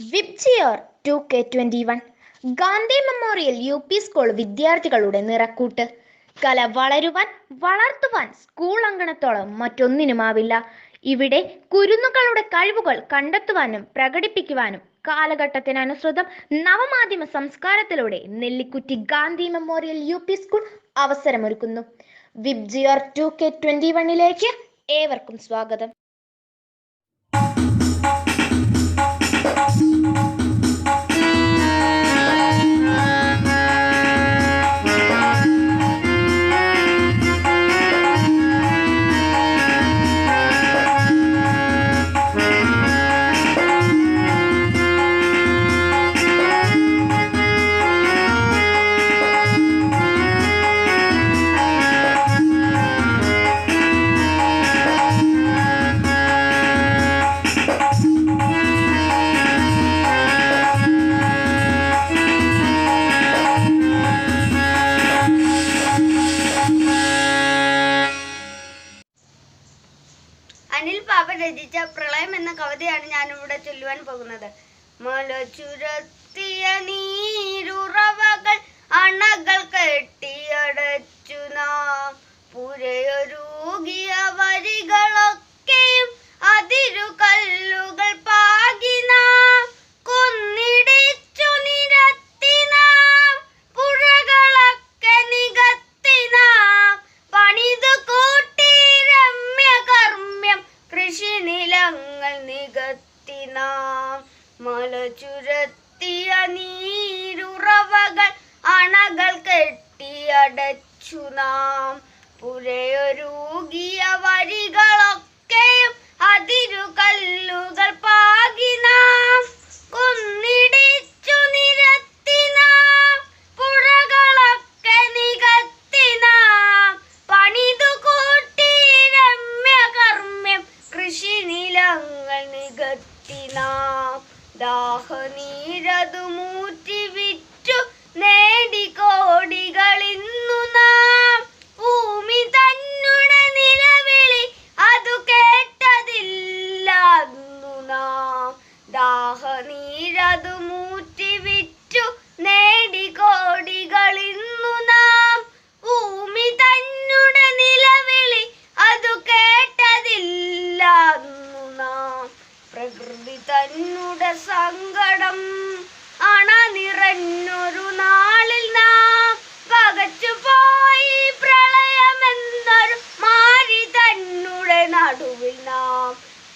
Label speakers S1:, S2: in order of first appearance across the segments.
S1: VIBGYOR two K twenty one Gandhi memorial U P school വിദ്യാർത്ഥികളുടെ നിറക്കൂട്ട്. കല വളരുവാൻ വളർത്തുവാൻ സ്കൂൾ അങ്കണത്തോളം മറ്റൊന്നിനുമാവില്ല ഇവിടെ കുരുന്നുകളുടെ കഴിവുകൾ കണ്ടെത്തുവാനും പ്രകടിപ്പിക്കുവാനും കാലഘട്ടത്തിനനുസൃതം നവമാധ്യമ സംസ്കാരത്തിലൂടെ Nellikkutti Gandhi memorial U P school അവസരമൊരുക്കുന്നു. വിബ്ജിയർ two K twenty വണ്ണിലേക്ക് ഏവർക്കും സ്വാഗതം.
S2: രചിച്ച പ്രളയം എന്ന കവിതയാണ് ഞാൻ ഇവിടെ ചൊല്ലുവാൻ പോകുന്നത്. മല ചുരത്തിയ നീരുറവകൾ അണകൾ കെട്ടിയടച്ചു നാം. പുരയൊരുകിയ വരികളൊക്കെയും അതിരു കല്ലുകൾ പാകി നിലങ്ങൾ നികത്തി നാം നീരുറവകൾ അണകൾ കെട്ടിയടച്ചു നാം. പുഴയൊരുകിയ വരികളൊക്കെയും അതിരുകല്ലുകൾ പാകി നാം. നാം ദാഹനീരതു മൂറ്റി വിറ്റു നേടി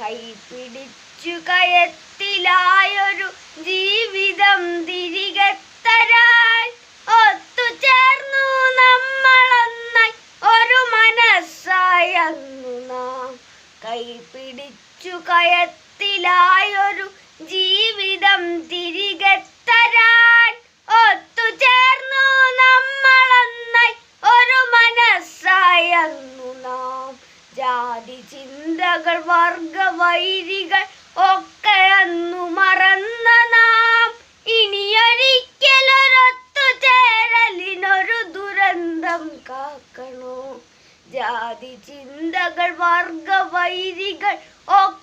S2: നാം കൈപിടിച്ചു കയത്തിലായൊരു ജീവിതം തിരികെ തരാൻ ഒത്തുചേർന്നു നമ്മളൊന്നായി. ഒരു മനസ്സായന്നു നാം കൈപിടിച്ചു കയത്തിലായൊരു ജീവിതം തിരികെ തരാൻ ഒത്തുചേർന്നു നമ്മളൊന്നായി. ഒരു മനസ്സായന്നു നാം ജാതി ചിന്തകൾ വർഗ വൈരികൾ ഒക്കെ അന്നു മറന്ന നാം. ഇനിയൊരിക്കലൊരൊത്തു ചേരലിനൊരു ദുരന്തം കാക്കണോ? ജാതി ചിന്തകൾ
S3: വർഗ വൈരികൾ ഒക്കെ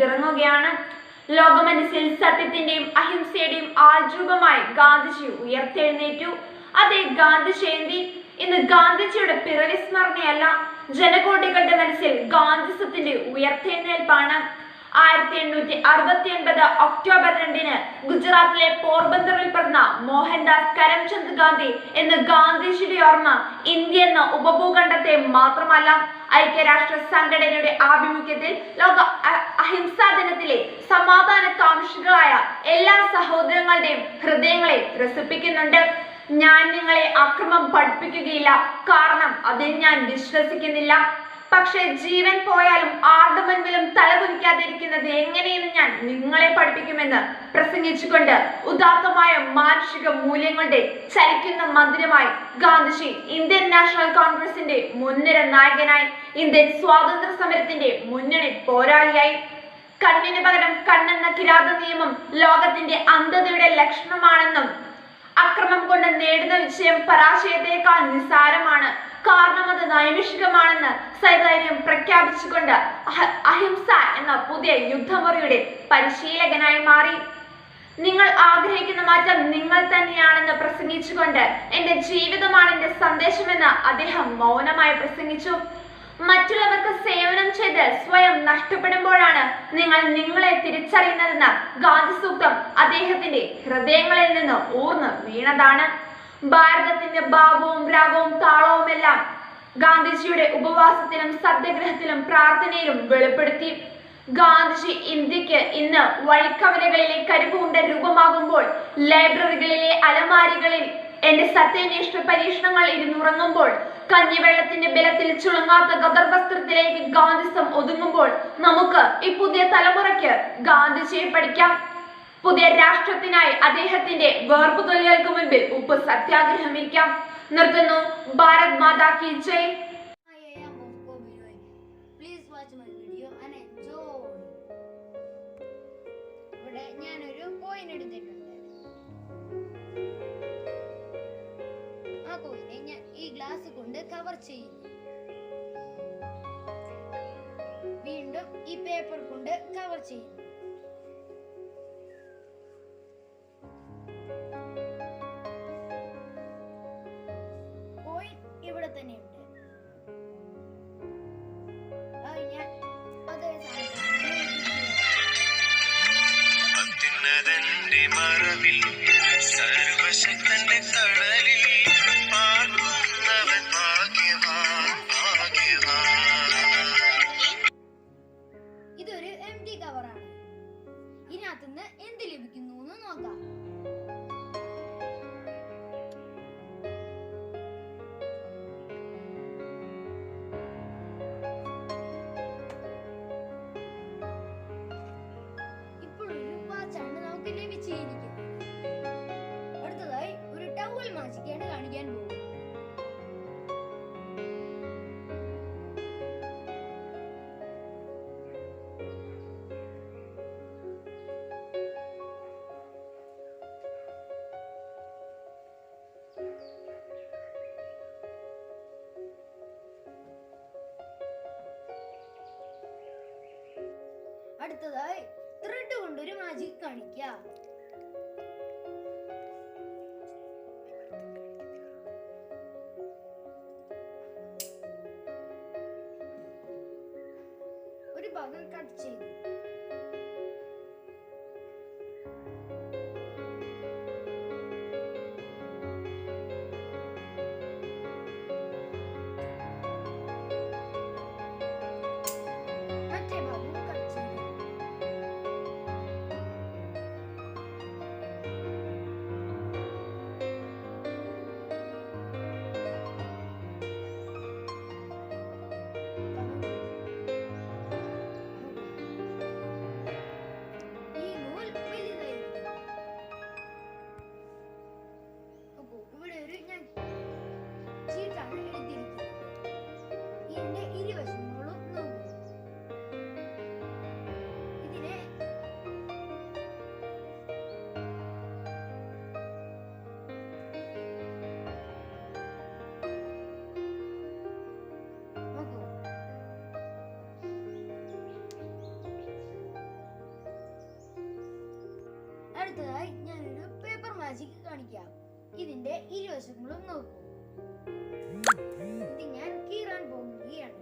S3: ലോകമനസിൽ ലോകമനസ്സിൽ സത്യത്തിന്റെയും അഹിംസയുടെയും ആൾരൂപമായി ഗാന്ധിജി ഉയർത്തെഴുന്നേറ്റു. അതെ ഗാന്ധി ജയന്തി ഇന്ന് ഗാന്ധിജിയുടെ പിറവി സ്മരണയല്ല ജനകോടികളുടെ മനസ്സിൽ ഗാന്ധിസത്തിന്റെ ഉയർത്തെഴുന്നേൽപ്പാണ്. ആയിരത്തി എണ്ണൂറ്റി അറുപത്തി ഒൻപത് ഒക്ടോബർ രണ്ടിന് ഗുജറാത്തിലെ പോർബന്തറിൽ പിറന്ന മോഹൻദാസ് കരംചന്ദ് ഗാന്ധി എന്ന ഗാന്ധിജിയുടെ ഓർമ്മ ഇന്ത്യ എന്ന ഉപഭൂഖണ്ഡത്തെ മാത്രമല്ല. ഐക്യരാഷ്ട്ര സംഘടനയുടെ ആഭിമുഖ്യത്തിൽ ലോക അഹിംസാ ദിനത്തിലെ സമാധാന കാംക്ഷികളായ എല്ലാ സഹോദരങ്ങളുടെയും ഹൃദയങ്ങളെ ത്രസിപ്പിക്കുന്നുണ്ട്. ഞാൻ നിങ്ങളെ അക്രമം പഠിപ്പിക്കുകയില്ല. കാരണം അതിൽ ഞാൻ വിശ്വസിക്കുന്നില്ല. പക്ഷേ ജീവൻ പോയാലും ആരുടെ മുൻപിലും തലകുനിക്കാതിരിക്കുന്നത് എങ്ങനെയെന്ന് ഞാൻ നിങ്ങളെ പഠിപ്പിക്കുമെന്ന് പ്രസംഗിച്ചുകൊണ്ട് ഉദാത്തമായ മാനുഷിക മൂല്യങ്ങളുടെ ചലിക്കുന്ന മന്ദിരമായി ഗാന്ധിജി ഇന്ത്യൻ നാഷണൽ കോൺഗ്രസിന്റെ മുൻനിര നായകനായി ഇന്ത്യൻ സ്വാതന്ത്ര്യ സമരത്തിന്റെ മുന്നണി പോരാളിയായി. കണ്ണിന് പകരം കണ്ണെന്ന കിരാത നിയമം ലോകത്തിന്റെ അന്ധതയുടെ ലക്ഷണമാണെന്നും അക്രമം കൊണ്ട് നേടുന്ന വിജയം പരാജയത്തെക്കാൾ നിസ്സാരമാണ്. കാരണം അത് നൈമിഷികമാണെന്ന് സൈതാര്യം പ്രഖ്യാപിച്ചുകൊണ്ട് അഹിംസ എന്ന പുതിയ യുദ്ധമുറിയുടെ പരിശീലകനായി മാറി. നിങ്ങൾ ആഗ്രഹിക്കുന്ന മാറ്റം നിങ്ങൾ തന്നെയാണെന്ന് പ്രസംഗിച്ചുകൊണ്ട് എന്റെ ജീവിതമാണ് എന്റെ സന്ദേശമെന്ന് അദ്ദേഹം മൗനമായി പ്രസംഗിച്ചു. മറ്റുള്ളവർക്ക് സേവനം ചെയ്ത് സ്വയം നഷ്ടപ്പെടുമ്പോഴാണ് നിങ്ങൾ നിങ്ങളെ തിരിച്ചറിയുന്നതെന്ന ഗാന്ധി സൂക്തം അദ്ദേഹത്തിന്റെ ഹൃദയങ്ങളിൽ നിന്ന് ഊർന്ന് വീണതാണ്. ഭാരതത്തിന്റെ ഭാവവും രാഗവും താളവും എല്ലാം ഗാന്ധിജിയുടെ ഉപവാസത്തിലും സത്യഗ്രഹത്തിലും പ്രാർത്ഥനയിലും വെളിപ്പെടുത്തി. ഗാന്ധിജി ഇന്ത്യയ്ക്ക് ഇന്ന് വഴിക്കവലകളിലെ കരുപൂണ്ട രൂപമാകുമ്പോൾ ലൈബ്രറികളിലെ അലമാരികളിൽ എന്റെ സത്യാന്വേഷണ പരീക്ഷണങ്ങൾ ഇരുന്നുറങ്ങുമ്പോൾ കഞ്ഞിവെള്ളത്തിന്റെ ബലത്തിൽ ചുളങ്ങാത്ത ഗദർ വസ്ത്രത്തിലേക്ക് ഗാന്ധിസം ഒതുങ്ങുമ്പോൾ നമുക്ക് ഈ പുതിയ തലമുറയ്ക്ക് ഗാന്ധിജിയെ പഠിക്കാം. പുതിയ രാഷ്ട്രത്തിനായി അദ്ദേഹത്തിന്റെ വേർപ്പുതൊല്ലികൾക്ക് മുൻപിൽ ഉപ്പ് സത്യാഗ്രഹമിരിക്കാം നിർത്തുന്നു ഭാരത് മാതാ കി ജയ്.
S4: പ്ലീസ് വാച്ച് മൈ വീഡിയോ ഞാനൊരു കോയിൻ എടുത്തിട്ടുണ്ട്. കോയിനെ ഞാൻ ഈ ഗ്ലാസ് കൊണ്ട് കവർ ചെയ്യുന്നു. വീണ്ടും ഈ പേപ്പർ കൊണ്ട് കവർ ചെയ്യുന്നു. കോയിൻ
S5: മറവിൽ സർവശക്തന്റെ തണലിൽ
S4: അടുത്തതായി ത്രെഡ് കൊണ്ടൊരു മാജിക് കാണിക്കാം. ഒരു ഭാഗം കട്ട് ചെയ്തു. അടുത്തതായി ഞാനൊരു പേപ്പർ മാജിക് കാണിക്കാം. ഇതിന്റെ ഇരുവശങ്ങളും നോക്കൂ. ഇത് ഞാൻ കീറാൻ പോകുകയാണ്.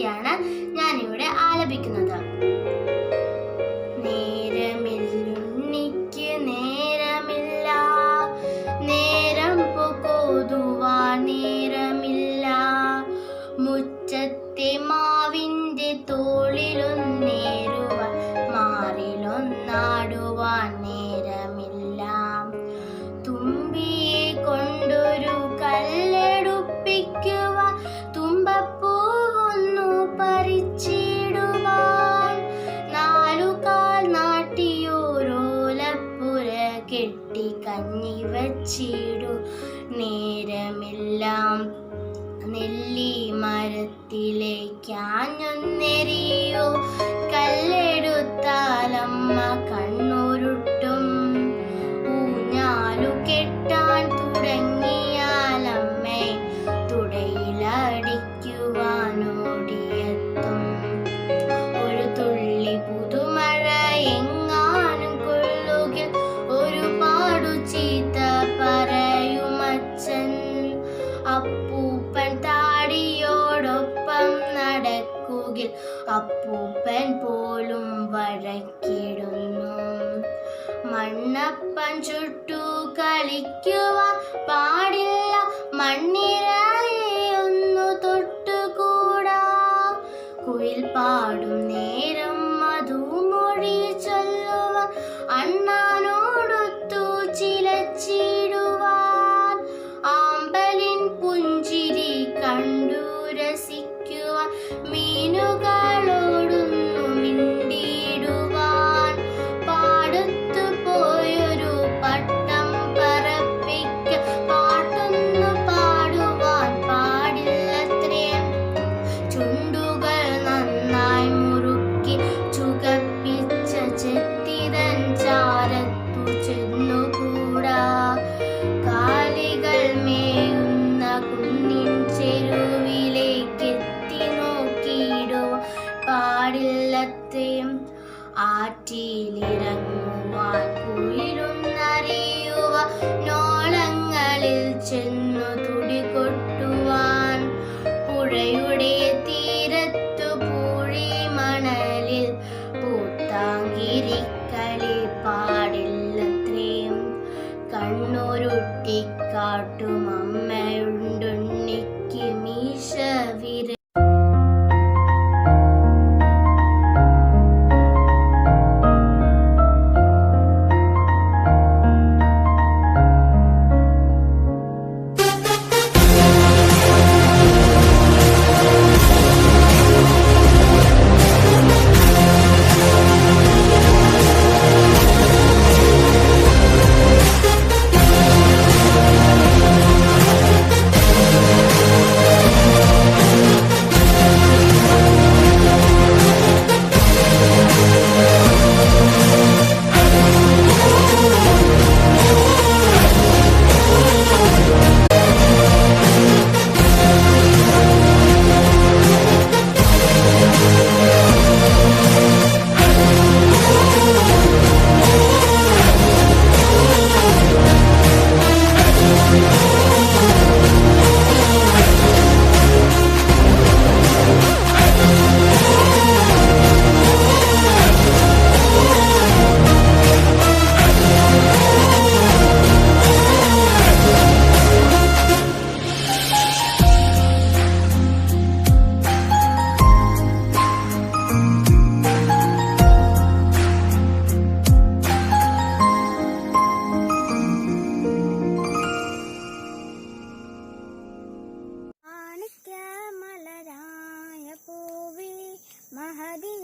S6: Indiana. ചീടു നേരമെല്ലാം നെല്ലി മരത്തിലേക്കാഞ്ഞെറിയോ കല്ലെടുത്താലമ്മ കണ്ണു വിളക്കുകിൽ അപ്പൂപ്പൻ പോലും വഴക്കിടുന്നു. മണ്ണപ്പൻ ചുട്ടു കളിക്കുവാൻ പാടില്ല മണ്ണിരയൊന്നു തൊട്ടുകൂടാ. കുയിൽ
S7: പാടുന്നേ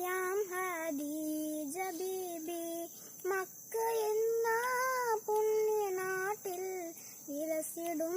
S7: പറയാം ഹദീജ ബീബി. മക്ക എന്ന പുണ്യനാട്ടിൽ ഇരസിടും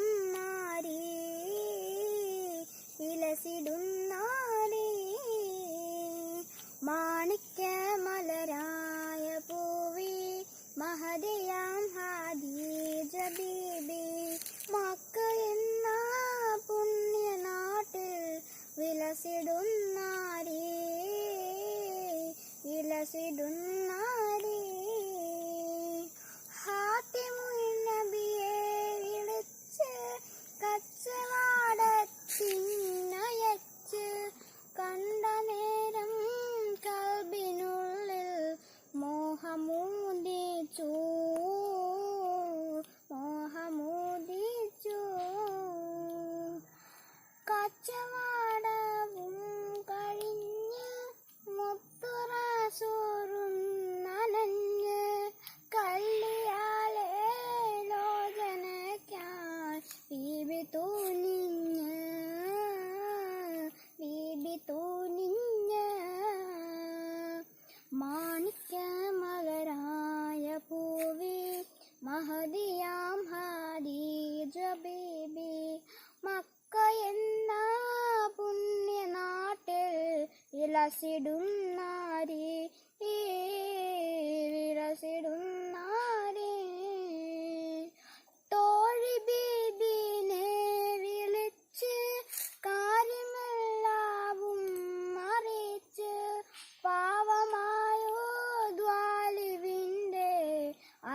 S7: തോനിഞ്ഞ മാണിക്യ മകരായ പൂവേ മഹദിയാം ഹദീജ ബേബി മക്ക എന്ന പുണ്യനാട്ടിൽ ഇലസിടും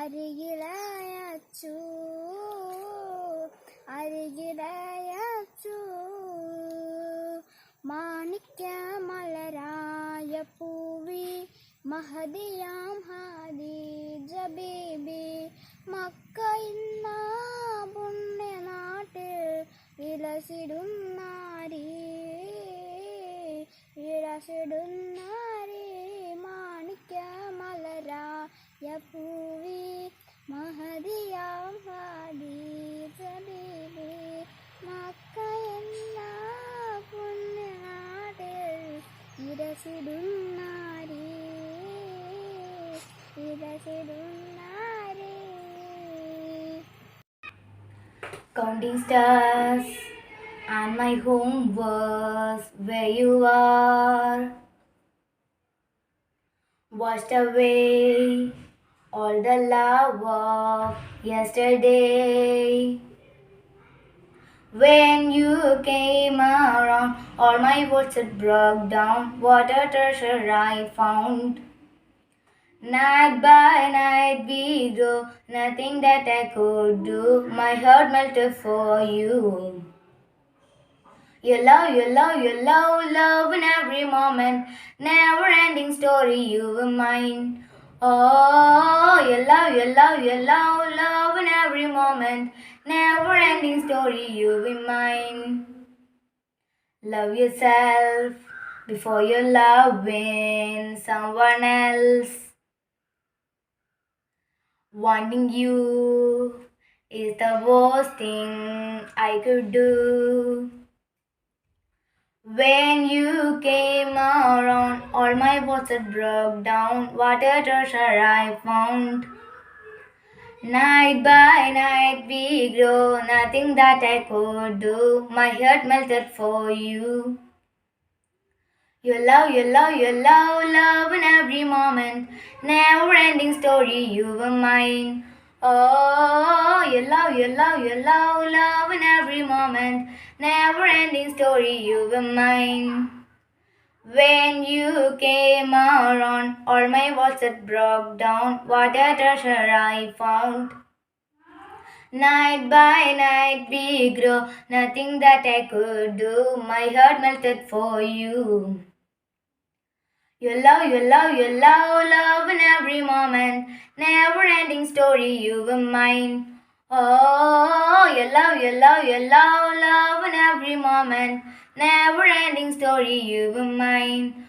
S7: അരികിലയച്ചു. അരികിലയച്ചു. മാണിക്യമലരായ പൂവി മഹദിയാം ഹാദി ജബീബി Mecca
S8: Counting stars and my home was where you are. Washed away all the love of yesterday. When you came around, all my words had broke down. What a treasure I found. Night by night we grew, nothing that I could do. My heart melted for you. Your love, your love, your love, love in every moment. Never ending story, you were mine. Oh, your love, your love, your love, love in every moment. Never ending story, you were mine. Love yourself before you love wins someone else. Wanting you is the worst thing I could do. When you came around, all my words had broke down. What a treasure I found. Night by night we grew, nothing that I could do. My heart melted for you. Your love, your love, your love, love in every moment. Never ending story, you were mine. Oh, your love, your love, your love, love in every moment. Never ending story, you were mine. When you came around, all my walls had broke down. What a treasure I found. Night by night we grew, nothing that I could do. My heart melted for you. Your love, your love, your love, love in every moment. Never ending story, you were mine. Oh, your love, your love, your love, love in every moment. Never ending story, you were mine.